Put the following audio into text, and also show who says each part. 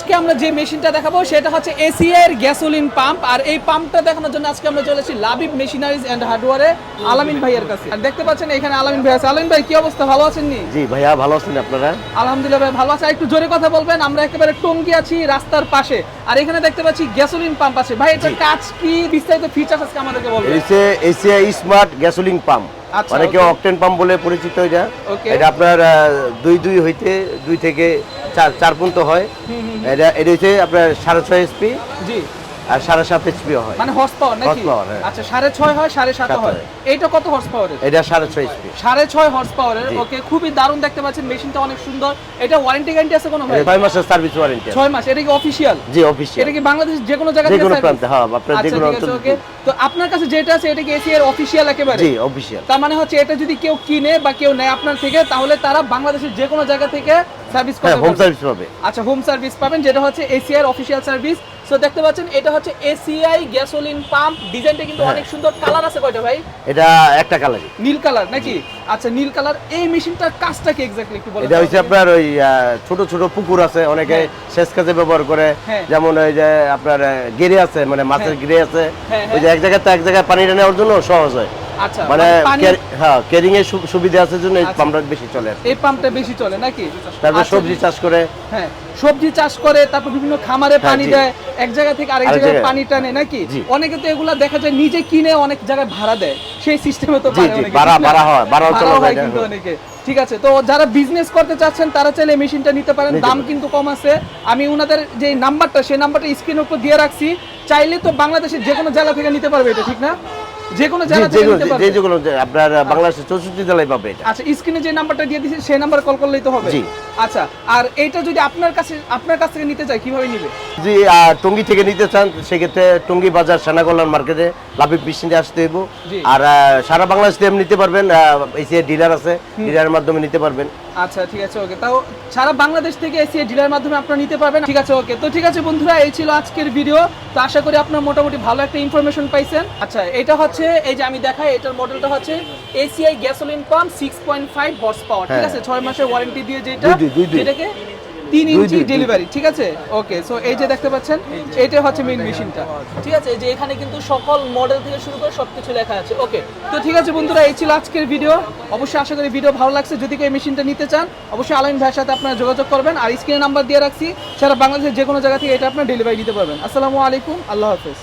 Speaker 1: আজকে আমরা যে মেশিনটা দেখাবো সেটা হচ্ছে এসিআই এর গ্যাসোলিন পাম্প। আর এই পাম্পটা দেখানোর জন্য আজকে আমরা চলে এসেছি লাবিব মেশিনারিজ এন্ড হার্ডওয়ারে আলামিন ভাইয়ের কাছে। আর দেখতে পাচ্ছেন এখানে আলামিন ভাই আছে। আলামিন ভাই কি অবস্থা? ভালো আছেন নি?
Speaker 2: জি ভাইয়া ভালো আছেন আপনারা?
Speaker 1: আলহামদুলিল্লাহ ভাই ভালো আছে। একটু জোরে কথা বলবেন আমরা একেবারে টঙ্গি আছি রাস্তার পাশে। আর এখানে দেখতে পাচ্ছি গ্যাসোলিন পাম্প আছে। ভাই এটা কাজ কি? বিস্তারিত ফিচার্স আজকে আমাদেরকে বলবেন।
Speaker 2: এসে এসিআই স্মার্ট গ্যাসোলিন পাম্প।
Speaker 1: আচ্ছা,
Speaker 2: অনেকে
Speaker 1: okay.
Speaker 2: অকটেন পাম্প বলে পরিচিত. এটা? আপনার দুই দুই হইতে দুই থেকে চার চার পর্যন্ত হয়। এটা এটা হচ্ছে আপনার সাড়ে ছয় এসপি
Speaker 1: জি।
Speaker 2: আর সাড়ে সাত এসপি হয়।
Speaker 1: মানে হর্স পাওয়ার নাকি
Speaker 2: হ্যাঁ।
Speaker 1: আচ্ছা সাড়ে ছয় হয় সাড়ে সাত হয়। এইটা কত হর্স পাওয়ারের
Speaker 2: এটা সাড়ে ছয় এসপি
Speaker 1: সাড়ে ছয় হর্স পাওয়ারের ওকে খুবই দারুণ দেখতে পাচ্ছেন মেশিনটা অনেক সুন্দর। এটা ওয়ারেন্টি গ্যারান্টি আছে কোনো ভাই?
Speaker 2: ছয় মাসের সার্ভিস ওয়ারেন্টি
Speaker 1: ছয় মাস এটা কি অফিসিয়াল
Speaker 2: জি অফিসিয়াল
Speaker 1: এটা কি বাংলাদেশ যে কোনো জায়গা থেকে
Speaker 2: প্রান্তে হ্যাঁ আপনার যে
Speaker 1: আচ্ছা
Speaker 2: কোনো
Speaker 1: ওকে। তো আপনার কাছে যেটা আছে এটা কি এসি এর অফিসিয়াল একেবারে?
Speaker 2: জি অফিসিয়াল
Speaker 1: তার মানে হচ্ছে এটা যদি কেউ কিনে বা কেউ নেয় আপনার থেকে তাহলে তারা বাংলাদেশের যে কোনো জায়গা থেকে সার্ভিস
Speaker 2: হ্যাঁ
Speaker 1: করতে
Speaker 2: হোম সার্ভিস পাবে।
Speaker 1: আচ্ছা হোম সার্ভিস পাবেন যেটা হচ্ছে এসিআই অফিসিয়াল সার্ভিস সো দেখতে পাচ্ছেন এটা হচ্ছে এসিআই গ্যাসোলিন পাম্প ডিজাইনটা কিন্তু
Speaker 2: হ্যাঁ।
Speaker 1: অনেক সুন্দর কালার আছে কয়টা ভাই
Speaker 2: এটা একটা কালার
Speaker 1: নীল কালার নাকি আচ্ছা নীল কালার এই মেশিনটার কাজটা কি এক্স্যাক্টলি একটু বলেন
Speaker 2: এটা হচ্ছে আপনার ওই ছোট ছোট পুকুর আছে অনেকে
Speaker 1: হ্যাঁ।
Speaker 2: সেচ কাজে ব্যবহার করে
Speaker 1: হ্যাঁ।
Speaker 2: যেমন ওই যে আপনার গেরে আছে মানে মাছের। গেরে আছে ওই যে এক জায়গা থেকে এক জায়গায় পানিটা নেওয়ার জন্য সহজ হয় মানে
Speaker 1: পানি
Speaker 2: কে- হ্যাঁ কেরিং এর সুবিধা আছে জন্য এই
Speaker 1: আচ্ছা।
Speaker 2: পাম্পটা বেশি চলে
Speaker 1: এই পাম্পটা বেশি চলে নাকি?
Speaker 2: তারপর
Speaker 1: আচ্ছা,
Speaker 2: সবজি চাষ করে।
Speaker 1: হ্যাঁ সবজি চাষ করে তারপর বিভিন্ন খামারে
Speaker 2: হ্যাঁ,
Speaker 1: পানি দেয় এক জায়গা থেকে আরেক জায়গায়। পানি টানে নাকি? অনেকে তো এগুলা দেখা যায় নিজে কিনে অনেক জায়গায় ভাড়া দেয়। সেই সিস্টেমে তো
Speaker 2: ভাড়া-
Speaker 1: ঠিক
Speaker 2: ভাড়া হয়,
Speaker 1: হয়
Speaker 2: যায়,
Speaker 1: কিন্তু
Speaker 2: হ্যাঁ।
Speaker 1: অনেকে। ঠিক আছে তো যারা বিজনেস করতে চাচ্ছেন তারা চাইলে মেশিনটা নিতে পারেন। দাম কিন্তু কম আছে। আমি ওনাদের যে নাম্বারটা সেই নাম্বারটা স্ক্রিনের উপর দিয়ে রাখছি। চাইলে তো বাংলাদেশের যে কোনো জেলা থেকে নিতে পারবে এটা ঠিক না? যে কোনো
Speaker 2: জি,
Speaker 1: থেকে
Speaker 2: যে- যেগুলো আপনার বাংলাদেশের চৌষট্টি জেলায় পাবে এটা।
Speaker 1: আচ্ছা স্ক্রিনে যে নাম্বারটা দিয়ে দিয়েছি সেই নাম্বার কল করলেই তো হবে।
Speaker 2: জি।
Speaker 1: আচ্ছা আর এইটা যদি আপনার কাছে আপনার কাছ থেকে নিতে চাই কীভাবে নিবে?
Speaker 2: আহ, টঙ্গী থেকে নিতে চান সেক্ষেত্রে টঙ্গী বাজার সেনাকল্যাণ মার্কেটে লাভিব আসতে হইব। আর সারা বাংলাদেশ থেকে নিতে পারবেন এসে ডিলার আছে ডিলারের মাধ্যমে নিতে পারবেন।
Speaker 1: আচ্ছা ঠিক আছে ওকে। তাও সারা বাংলাদেশ থেকে এসি ডিলার মাধ্যমে আপনারা নিতে পারবেন। ঠিক আছে ওকে। তো ঠিক আছে বন্ধুরা এই ছিল আজকের ভিডিও তো আশা করি আপনারা মোটামুটি ভালো একটা ইনফরমেশন পাইছেন। আচ্ছা এটা হচ্ছে এই যে আমি দেখাই এটার মডেলটা হচ্ছে ACI gasoline pump six point five horsepower ঠিক
Speaker 2: হ্যাঁ।
Speaker 1: আছে ছয় মাসের ওয়ারেন্টি দিয়ে যেটা। যেটাকে তিন ইঞ্চি। ডেলিভারি ঠিক আছে? ওকে সো এই যে দেখতে পাচ্ছেন এটা হচ্ছে মেইন মেশিনটা ঠিক আছে যে এখানে কিন্তু সকল মডেল থেকে শুরু করে সবকিছু লেখা আছে। ওকে তো ঠিক আছে বন্ধুরা এই ছিল আজকের ভিডিও অবশ্যই আশা করি ভিডিও ভালো লাগছে। যদি কেউ এই মেশিনটা নিতে চান অবশ্যই আলাইন ভাইয়ের সাথে আপনারা যোগাযোগ করবেন। আর স্ক্রিনে নাম্বার দিয়ে রাখছি সারা বাংলাদেশের যে কোনো জায়গা থেকে এটা আপনার ডেলিভারি দিতে পারবেন। আসসালামু আলাইকুম আল্লাহ হাফেজ।